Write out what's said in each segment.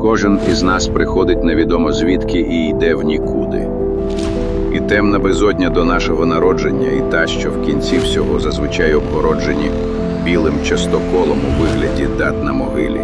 Кожен із нас приходить невідомо звідки і йде в нікуди. І темна безодня до нашого народження, і та, що в кінці всього зазвичай обгороджені білим частоколом у вигляді дат на могилі.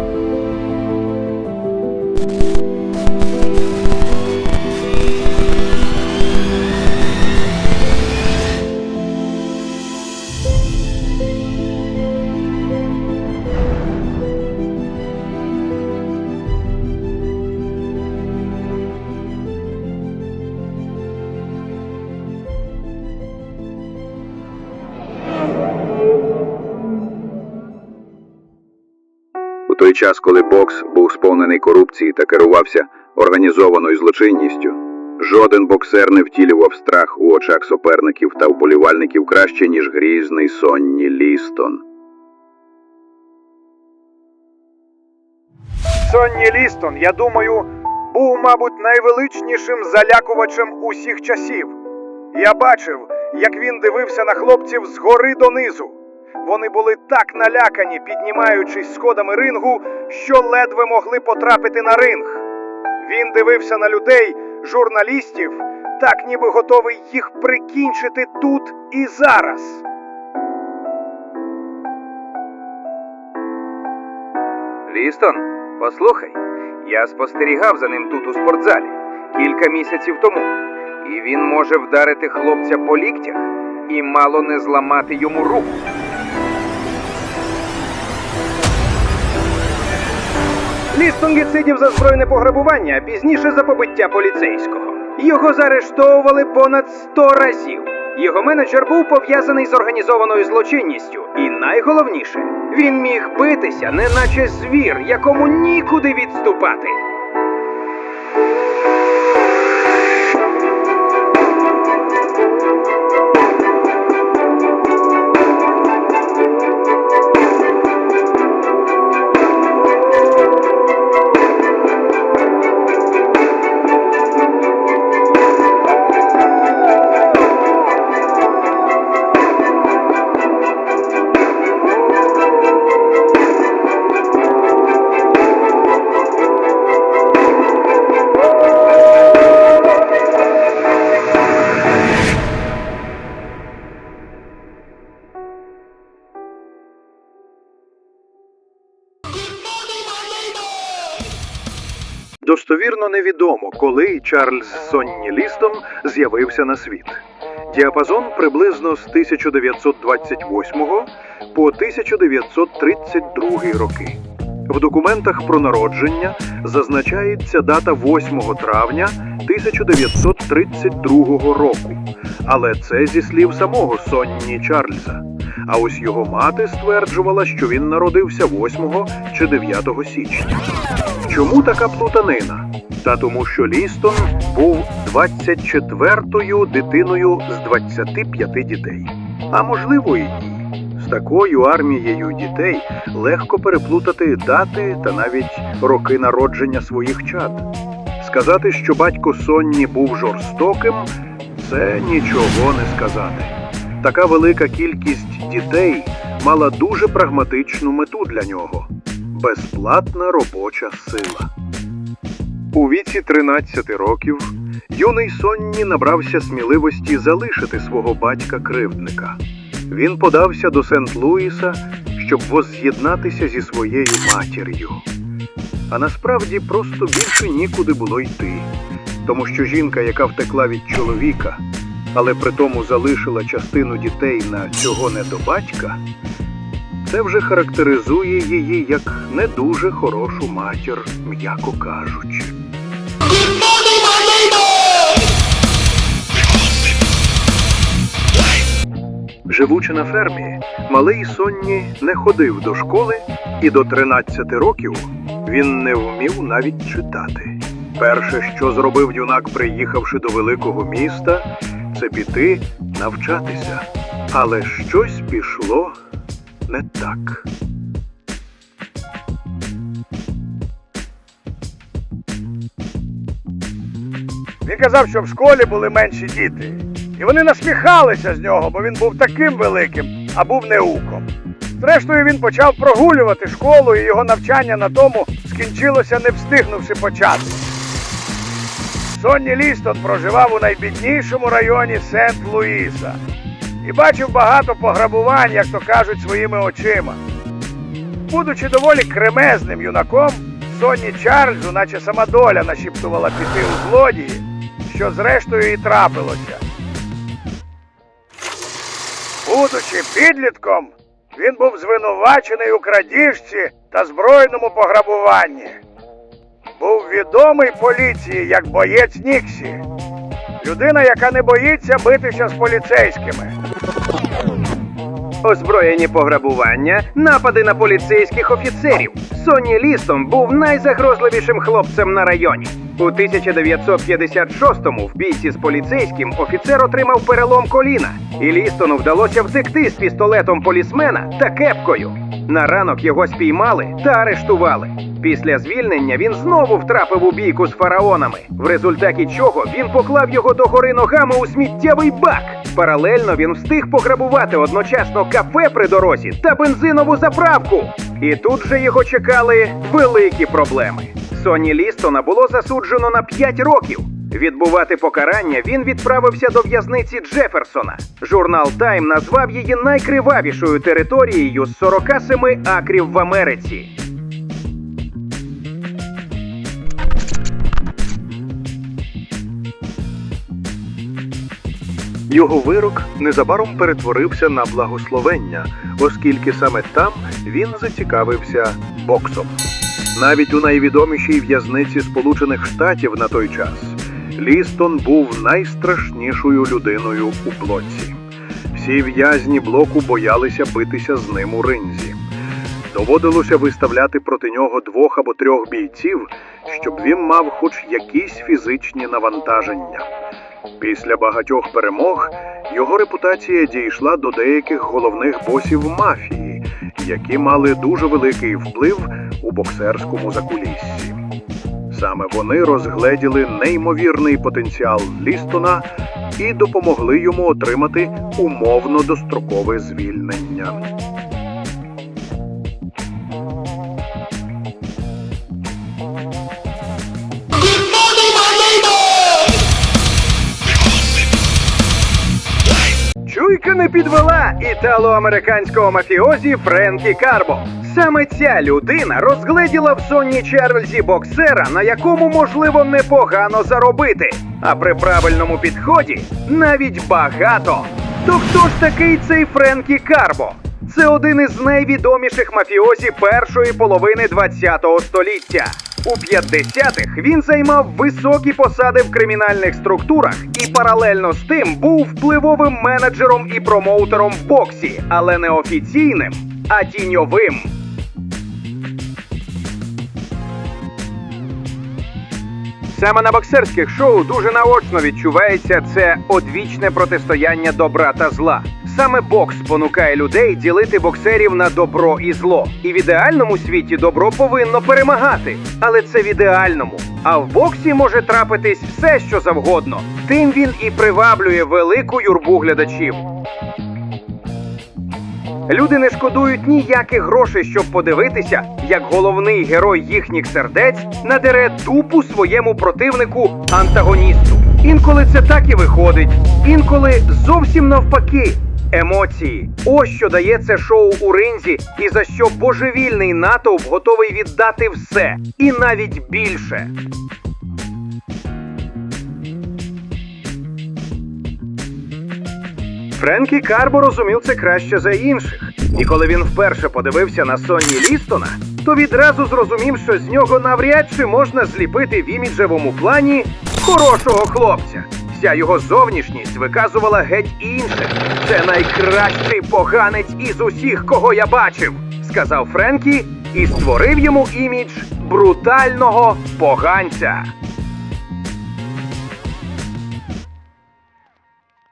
Сповнений корупції та керувався організованою злочинністю, жоден боксер не втілював страх у очах суперників та вболівальників краще, ніж грізний Сонні Лістон. Сонні Лістон, я думаю, був, мабуть, найвеличнішим залякувачем усіх часів. Я бачив, як він дивився на хлопців згори донизу. Вони були так налякані, піднімаючись сходами рингу, що ледве могли потрапити на ринг. Він дивився на людей, журналістів, так ніби готовий їх прикінчити тут і зараз. Лістон, послухай, я спостерігав за ним тут у спортзалі кілька місяців тому, і він може вдарити хлопця по ліктях і мало не зламати йому руку. Лістон відсидів за збройне пограбування, а пізніше за побиття поліцейського. Його заарештовували понад 100 разів. Його менеджер був пов'язаний з організованою злочинністю. І найголовніше, він міг битися, неначе звір, якому нікуди відступати. Достовірно невідомо, коли Чарльз Сонні Лістон з'явився на світ. Діапазон приблизно з 1928 по 1932 роки. В документах про народження зазначається дата 8 травня 1932 року, але це зі слів самого Сонні Чарльза. А ось його мати стверджувала, що він народився 8 чи 9 січня. Чому така плутанина? Та тому, що Лістон був 24-ю дитиною з 25 дітей. А можливо, і ні. З такою армією дітей легко переплутати дати та навіть роки народження своїх чад. Сказати, що батько Сонні був жорстоким, це нічого не сказати. Така велика кількість дітей мала дуже прагматичну мету для нього безплатна робоча сила. У віці 13 років юний Сонні набрався сміливості залишити свого батька-кривдника. Він подався до Сент-Луіса, щоб возз'єднатися зі своєю матір'ю. А насправді просто більше нікуди було йти, тому що жінка, яка втекла від чоловіка, але при тому залишила частину дітей на цього недобатька, це вже характеризує її як не дуже хорошу матір, м'яко кажучи. Живучи на фермі, малий Сонні не ходив до школи, і до 13 років він не вмів навіть читати. Перше, що зробив юнак, приїхавши до великого міста, це піти навчатися. Але щось пішло не так. Він казав, що в школі були менші діти. І вони насміхалися з нього, бо він був таким великим, а був неуком. Зрештою, він почав прогулювати школу і його навчання на тому скінчилося, не встигнувши почати. Сонні Лістон проживав у найбіднішому районі Сент-Луїса і бачив багато пограбувань, як то кажуть, своїми очима. Будучи доволі кремезним юнаком, Сонні Чарльзу, наче сама доля нашіптувала піти у злодії, що зрештою і трапилося. Будучи підлітком, він був звинувачений у крадіжці та збройному пограбуванні. Був відомий поліції як боєць Ніксі. Людина, яка не боїться битися з поліцейськими. Озброєні пограбування, напади на поліцейських офіцерів. Сонні Лістон був найзагрозливішим хлопцем на районі. У 1956-му в бійці з поліцейським офіцер отримав перелом коліна, і Лістону вдалося втекти з пістолетом полісмена та кепкою. На ранок його спіймали та арештували. Після звільнення він знову втрапив у бійку з фараонами, в результаті чого він поклав його догори ногами у сміттєвий бак. Паралельно він встиг пограбувати одночасно кафе при дорозі та бензинову заправку. І тут же його чекали великі проблеми. Соні Лістона було засуджено на 5 років. Відбувати покарання він відправився до в'язниці Джеферсона. Журнал Тайм назвав її найкривавішою територією з 47 акрів в Америці. Його вирок незабаром перетворився на благословення, оскільки саме там він зацікавився боксом. Навіть у найвідомішій в'язниці Сполучених Штатів на той час Лістон був найстрашнішою людиною у блоці. Всі в'язні блоку боялися битися з ним у ринзі. Доводилося виставляти проти нього двох або трьох бійців, щоб він мав хоч якісь фізичні навантаження. Після багатьох перемог його репутація дійшла до деяких головних босів мафії, які мали дуже великий вплив у боксерському закуліссі. Саме вони розгледіли неймовірний потенціал Лістона і допомогли йому отримати умовно дострокове звільнення. Чуйка не підвела італо-американського мафіозі Френкі Карбо. Саме ця людина розгледіла в Сонні Чарльзі боксера, на якому можливо непогано заробити. А при правильному підході навіть багато. То хто ж такий цей Френкі Карбо? Це один із найвідоміших мафіозі першої половини ХХ століття. У 50-х він займав високі посади в кримінальних структурах і паралельно з тим був впливовим менеджером і промоутером в боксі, але не офіційним, а тіньовим. Саме на боксерських шоу дуже наочно відчувається це одвічне протистояння добра та зла. Саме бокс спонукає людей ділити боксерів на добро і зло. І в ідеальному світі добро повинно перемагати. Але це в ідеальному. А в боксі може трапитись все, що завгодно. Тим він і приваблює велику юрбу глядачів. Люди не шкодують ніяких грошей, щоб подивитися, як головний герой їхніх сердець надере дупу своєму противнику антагоністу. Інколи це так і виходить, інколи зовсім навпаки. Емоції. Ось що дає це шоу у ринзі, і за що божевільний натовп готовий віддати все, і навіть більше. Френкі Карбо розумів це краще за інших. І коли він вперше подивився на Сонні Лістона, то відразу зрозумів, що з нього навряд чи можна зліпити в іміджевому плані хорошого хлопця. Вся його зовнішність виказувала геть інше. Це найкращий поганець із усіх, кого я бачив, сказав Френкі і створив йому імідж брутального поганця.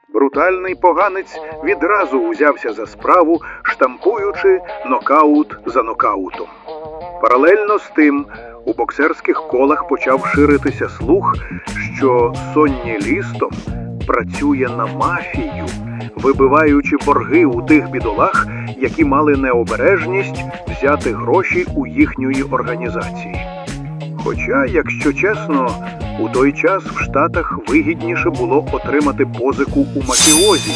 Брутальний поганець відразу узявся за справу, штампуючи нокаут за нокаутом. Паралельно з тим, у боксерських колах почав ширитися слух, що Сонні Лістом працює на мафію, вибиваючи борги у тих бідолах, які мали необережність взяти гроші у їхньої організації. Хоча, якщо чесно, у той час в Штатах вигідніше було отримати позику у мафіозі,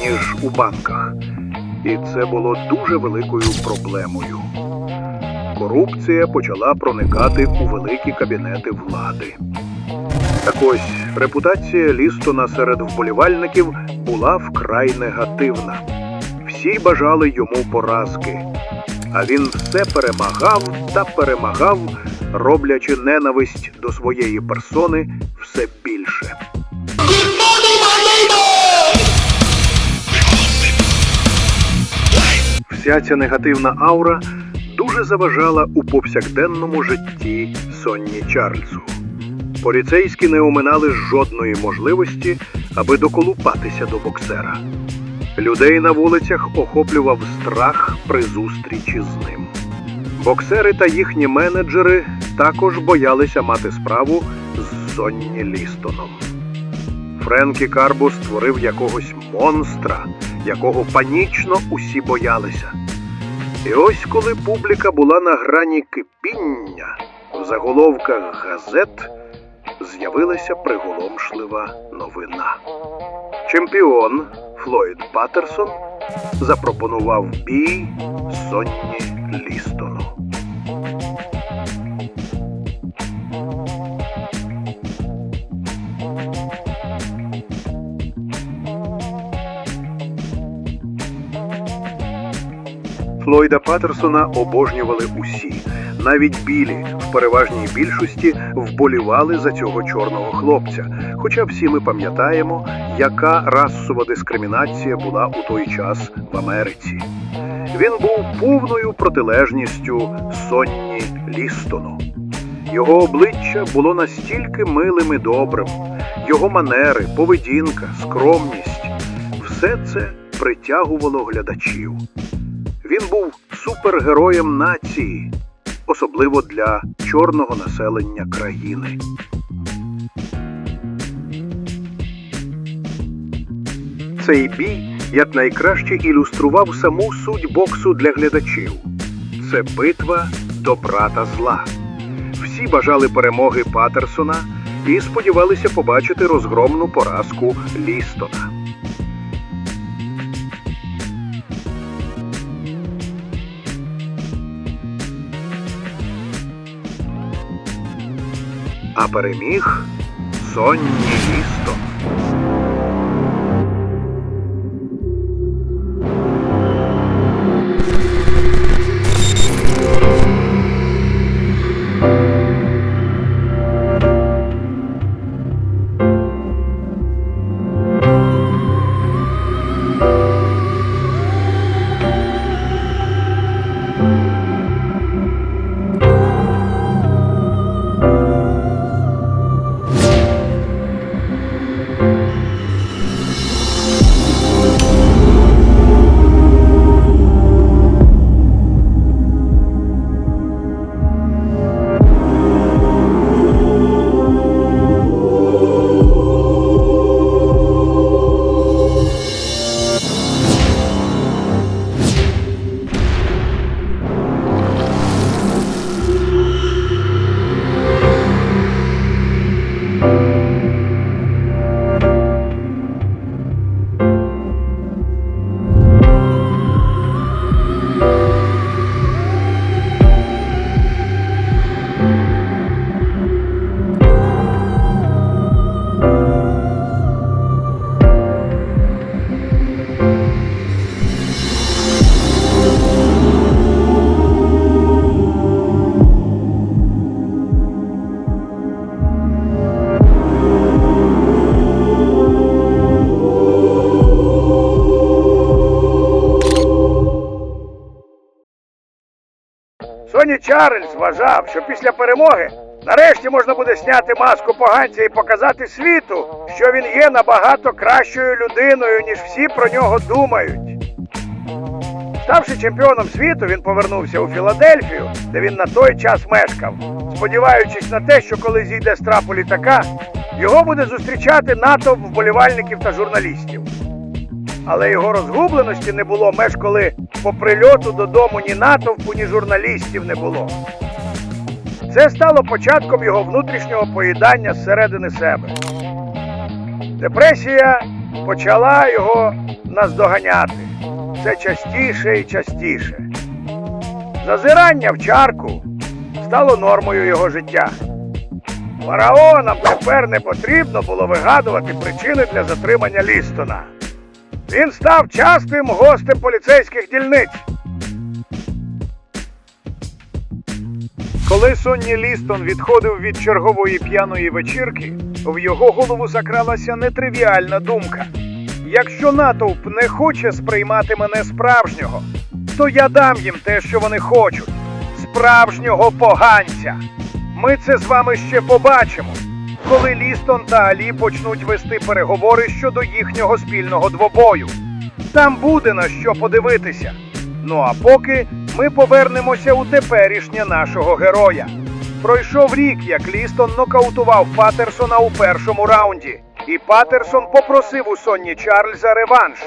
ніж у банках. І це було дуже великою проблемою. Корупція почала проникати у великі кабінети влади. Так ось репутація Лістона серед вболівальників була вкрай негативна. Всі бажали йому поразки, а він все перемагав та перемагав, роблячи ненависть до своєї персони все більше. Вся ця негативна аура дуже заважала у повсякденному житті Сонні Чарльзу. Поліцейські не оминали жодної можливості, аби доколупатися до боксера. Людей на вулицях охоплював страх при зустрічі з ним. Боксери та їхні менеджери також боялися мати справу з Сонні Лістоном. Френкі Карбо створив якогось монстра, якого панічно усі боялися. І ось коли публіка була на грані кипіння, в заголовках газет з'явилася приголомшлива новина. Чемпіон Флойд Паттерсон запропонував бій Сонні Лістону. Флойда Паттерсона обожнювали усі. Навіть білі в переважній більшості вболівали за цього чорного хлопця. Хоча всі ми пам'ятаємо, яка расова дискримінація була у той час в Америці. Він був повною протилежністю Сонні Лістону. Його обличчя було настільки милим і добрим, його манери, поведінка, скромність все це притягувало глядачів. Він був супергероєм нації, особливо для чорного населення країни. Цей бій якнайкраще ілюстрував саму суть боксу для глядачів. Це битва добра та зла. Всі бажали перемоги Патерсона і сподівалися побачити розгромну поразку Лістона. А переміг Сонні Лістон. Чарльз вважав, що після перемоги нарешті можна буде зняти маску поганця і показати світу, що він є набагато кращою людиною, ніж всі про нього думають. Ставши чемпіоном світу, він повернувся у Філадельфію, де він на той час мешкав, сподіваючись на те, що коли зійде з трапу літака, його буде зустрічати натовп вболівальників та журналістів. Але його розгубленості не було меж, коли по прильоту додому ні натовпу, ні журналістів не було. Це стало початком його внутрішнього поїдання зсередини себе. Депресія почала його наздоганяти все частіше і частіше. Зазирання в чарку стало нормою його життя. Фараонам тепер не потрібно було вигадувати причини для затримання Лістона. Він став частим гостем поліцейських дільниць. Коли Сонні Лістон відходив від чергової п'яної вечірки, в його голову закралася нетривіальна думка. Якщо натовп не хоче сприймати мене справжнього, то я дам їм те, що вони хочуть справжнього поганця. Ми це з вами ще побачимо, коли Лістон та Алі почнуть вести переговори щодо їхнього спільного двобою. Там буде на що подивитися. Ну а поки ми повернемося у теперішнє нашого героя. Пройшов рік, як Лістон нокаутував Патерсона у першому раунді, і Патерсон попросив у Сонні Чарльза реванш.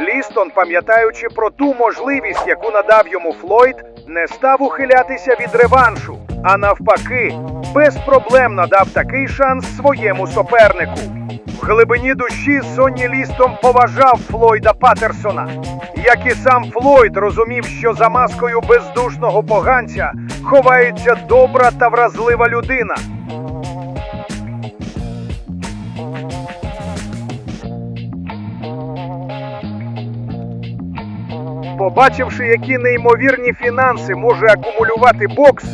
Лістон, пам'ятаючи про ту можливість, яку надав йому Флойд, не став ухилятися від реваншу, а навпаки, без проблем надав такий шанс своєму супернику. В глибині душі Сонні Лістон поважав Флойда Патерсона. Як і сам Флойд розумів, що за маскою бездушного поганця ховається добра та вразлива людина. Побачивши, які неймовірні фінанси може акумулювати бокс,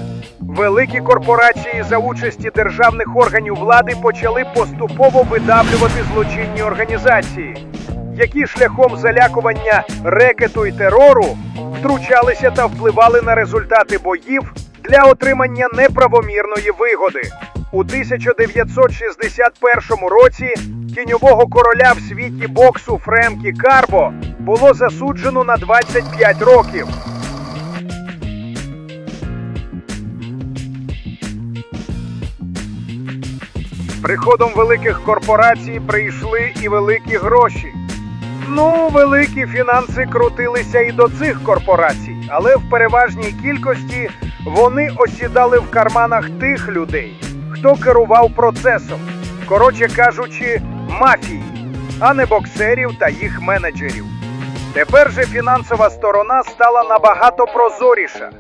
великі корпорації за участі державних органів влади почали поступово видавлювати злочинні організації, які шляхом залякування рекету і терору втручалися та впливали на результати боїв для отримання неправомірної вигоди. У 1961 році тіньового короля в світі боксу Френкі Карбо було засуджено на 25 років. Приходом великих корпорацій прийшли і великі гроші. Ну, великі фінанси крутилися і до цих корпорацій, але в переважній кількості вони осідали в карманах тих людей, хто керував процесом, коротше кажучи, мафії, а не боксерів та їх менеджерів. Тепер же фінансова сторона стала набагато прозоріша.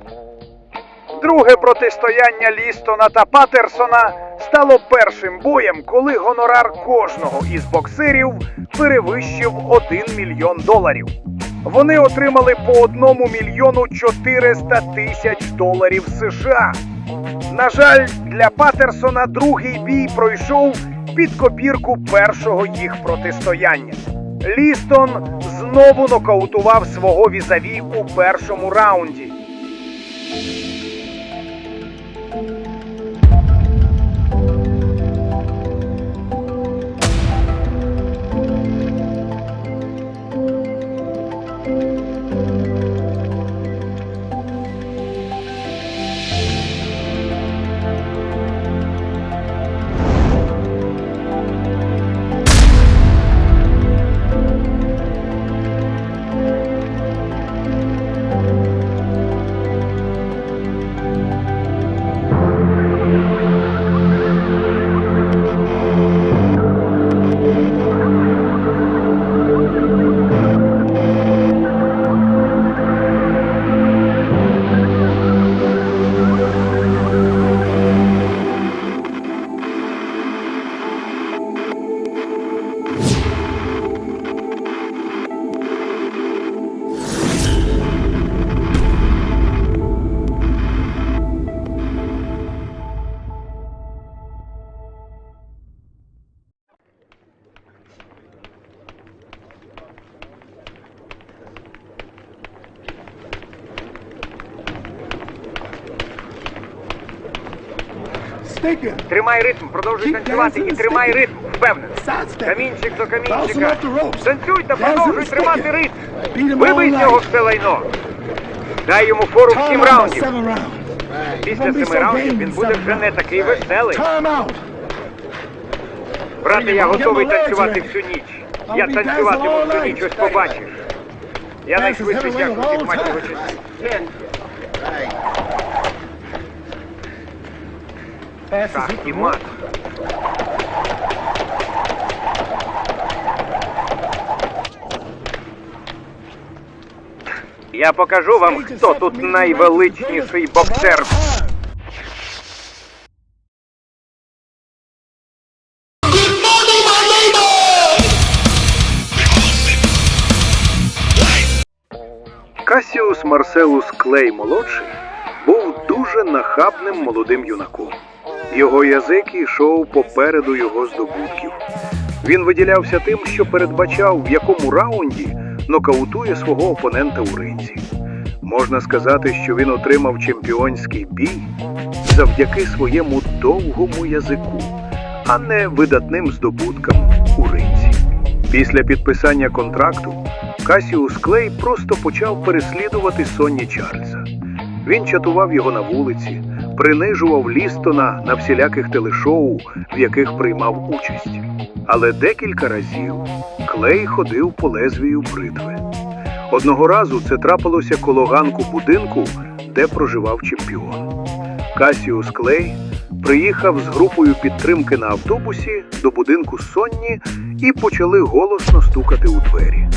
Друге протистояння Лістона та Патерсона стало першим боєм, коли гонорар кожного із боксерів перевищив 1 мільйон доларів. Вони отримали по 1 мільйону 400 тисяч доларів США. На жаль, для Патерсона другий бій пройшов під копірку першого їх протистояння. Лістон знову нокаутував свого візаві у першому раунді. Тримай ритм, продовжуй танцювати і тримай ритм, впевнено. Камінчик до камінчика. Танцюй та продовжуй тримати ритм. Вибий з нього все лайно. Дай йому фору в сім раундів. Після семи раундів він буде вже не такий веселий. Брате, я готовий танцювати всю ніч. Я танцюватиму всю ніч, ось побачиш. Я найшвидший тяг усіх матчів Шах і мат. Я покажу вам, хто тут найвеличніший боксер. Касіус Марселус Клей молодший був дуже нахабним молодим юнаком. Його язик йшов попереду його здобутків. Він виділявся тим, що передбачав, в якому раунді нокаутує свого опонента у ринзі. Можна сказати, що він отримав чемпіонський бій завдяки своєму довгому язику, а не видатним здобуткам у ринзі. Після підписання контракту Касіус Клей просто почав переслідувати Сонні Чарльза. Він чатував його на вулиці, принижував Лістона на всіляких телешоу, в яких приймав участь. Але декілька разів Клей ходив по лезвію бритви. Одного разу це трапилося коло ганку будинку, де проживав чемпіон. Касіус Клей приїхав з групою підтримки на автобусі до будинку Сонні і почали голосно стукати у двері.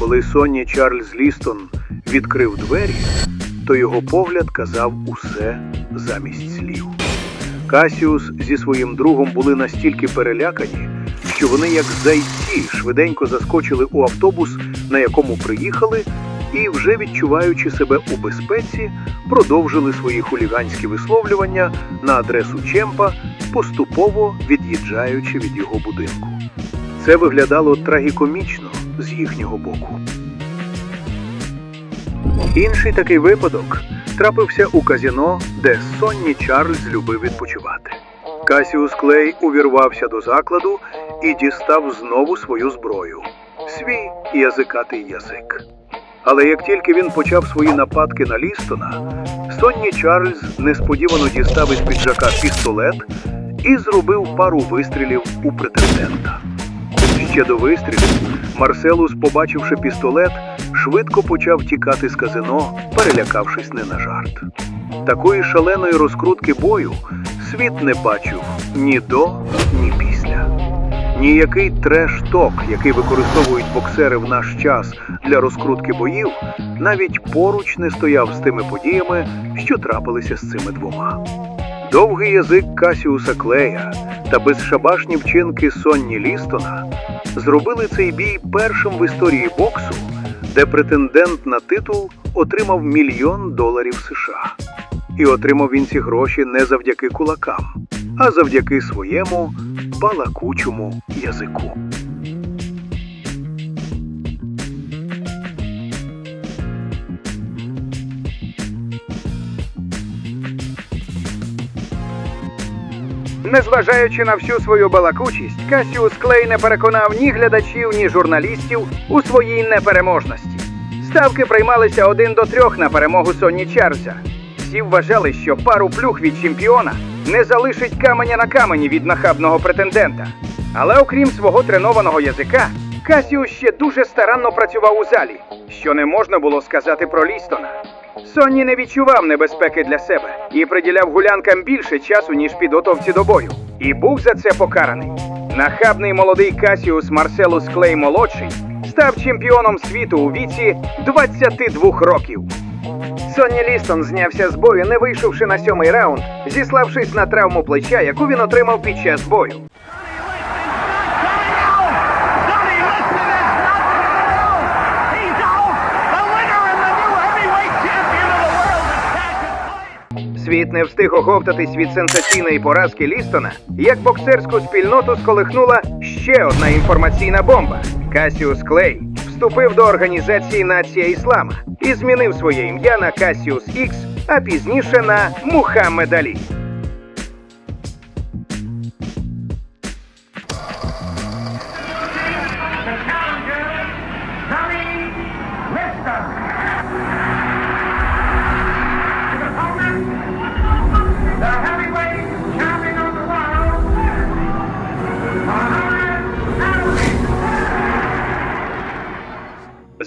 Коли Сонні Чарльз Лістон відкрив двері, то його погляд казав усе замість слів. Касіус зі своїм другом були настільки перелякані, що вони, як зайці, швиденько заскочили у автобус, на якому приїхали, і, вже відчуваючи себе у безпеці, продовжили свої хуліганські висловлювання на адресу Чемпа, поступово від'їжджаючи від його будинку. Це виглядало трагікомічно з їхнього боку. Інший такий випадок трапився у казіно, де Сонні Чарльз любив відпочивати. Касіус Клей увірвався до закладу і дістав знову свою зброю свій язикатий язик. Але як тільки він почав свої нападки на Лістона, Сонні Чарльз несподівано дістав із піджака пістолет і зробив пару вистрілів у претендента. Ще до вистрілів Марселус, побачивши пістолет, швидко почав тікати з казино, перелякавшись не на жарт. Такої шаленої розкрутки бою світ не бачив ні до, ні після. Ніякий треш-ток, який використовують боксери в наш час для розкрутки боїв, навіть поруч не стояв з тими подіями, що трапилися з цими двома. Довгий язик Касіуса Клея та безшабашні вчинки Сонні Лістона зробили цей бій першим в історії боксу, де претендент на титул отримав мільйон доларів США. І отримав він ці гроші не завдяки кулакам, а завдяки своєму балакучому язику. Незважаючи на всю свою балакучість, Касіус Клей не переконав ні глядачів, ні журналістів у своїй непереможності. Ставки приймалися один до трьох на перемогу Сонні Чарльза. Всі вважали, що пару плюх від чемпіона не залишить каменя на камені від нахабного претендента. Але окрім свого тренованого язика, Касіус ще дуже старанно працював у залі, що не можна було сказати про Лістона. Сонні не відчував небезпеки для себе і приділяв гулянкам більше часу, ніж підготовці до бою. І був за це покараний. Нахабний молодий Касіус Марселус Клей молодший став чемпіоном світу у віці 22 років. Сонні Лістон знявся з бою, не вийшовши на сьомий раунд, зіславшись на травму плеча, яку він отримав під час бою. Світ не встиг оговтатись від сенсаційної поразки Лістона, як боксерську спільноту сколихнула ще одна інформаційна бомба. Касіус Клей вступив до організації Нація Іслама і змінив своє ім'я на Касіус Ікс, а пізніше на Мухаммед Алі.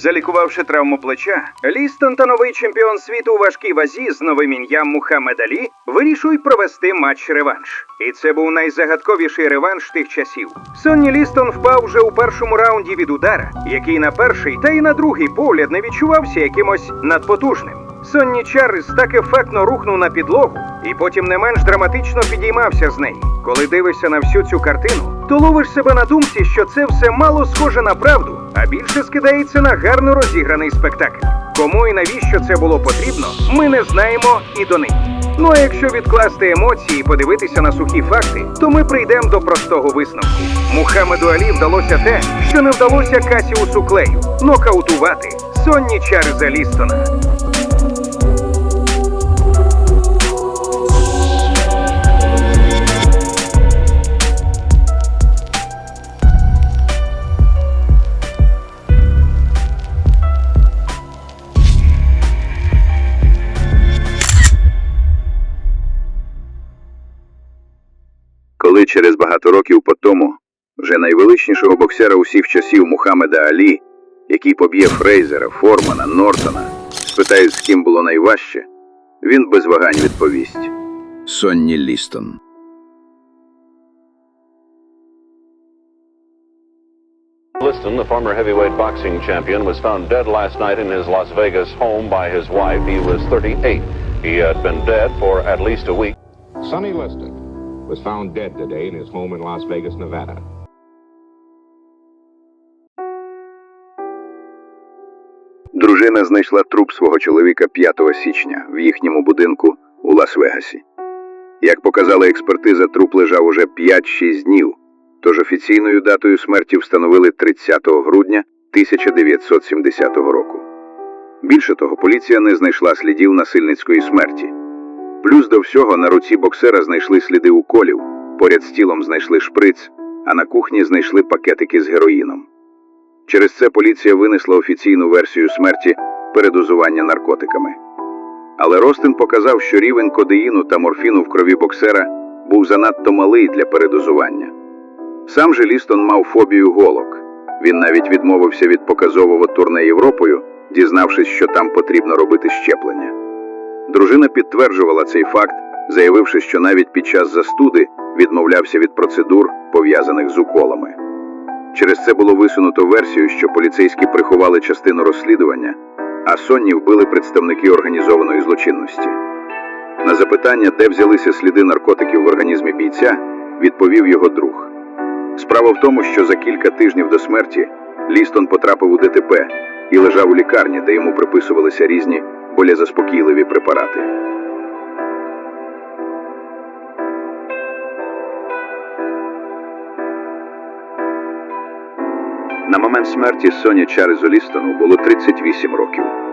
Залікувавши травму плеча, Лістон та новий чемпіон світу у важкій вазі з новим ім'ям Мухаммед Алі вирішують провести матч-реванш. І це був найзагадковіший реванш тих часів. Сонні Лістон впав вже у першому раунді від удара, який на перший та й на другий погляд не відчувався якимось надпотужним. Сонні Чарльз так ефектно рухнув на підлогу і потім не менш драматично підіймався з неї. Коли дивишся на всю цю картину, то ловиш себе на думці, що це все мало схоже на правду, а більше скидається на гарно розіграний спектакль. Кому і навіщо це було потрібно, ми не знаємо і донині. Ну а якщо відкласти емоції і подивитися на сухі факти, то ми прийдемо до простого висновку. Мухаммеду Алі вдалося те, що не вдалося Касіусу Клею нокаутувати Сонні Чарльза Лістона. Через багато років по тому вже найвеличнішого боксера усіх часів Мухаммеда Алі, який поб'є Фрейзера, Формана, Нортона, спитають, з ким було найважче, він без вагань відповість Сонні Лістон. Liston, the former heavyweight boxing champion, was found dead last night in his Las Vegas home by his wife. He was 38. He had been dead for at least a week. Sonny Liston was found dead today in his home in Las Vegas, Nevada. Дружина знайшла труп свого чоловіка 5 січня в їхньому будинку у Лас-Вегасі. Як показала експертиза, труп лежав уже 5-6 днів, тож офіційною датою смерті встановили 30 грудня 1970 року. Більше того, поліція не знайшла слідів насильницької смерті. Плюс до всього на руці боксера знайшли сліди уколів, поряд з тілом знайшли шприц, а на кухні знайшли пакетики з героїном. Через це поліція винесла офіційну версію смерті передозування наркотиками. Але Ростин показав, що рівень кодеїну та морфіну в крові боксера був занадто малий для передозування. Сам же Лістон мав фобію голок. Він навіть відмовився від показового турне Європою, дізнавшись, що там потрібно робити щеплення. Дружина підтверджувала цей факт, заявивши, що навіть під час застуди відмовлявся від процедур, пов'язаних з уколами. Через це було висунуто версію, що поліцейські приховали частину розслідування, а Сонні вбили представники організованої злочинності. На запитання, де взялися сліди наркотиків в організмі бійця, відповів його друг. Справа в тому, що за кілька тижнів до смерті Лістон потрапив у ДТП і лежав у лікарні, де йому приписувалися різні болезаспокійливі препарати. На момент смерті Соні Чарльзу Лістону було 38 років.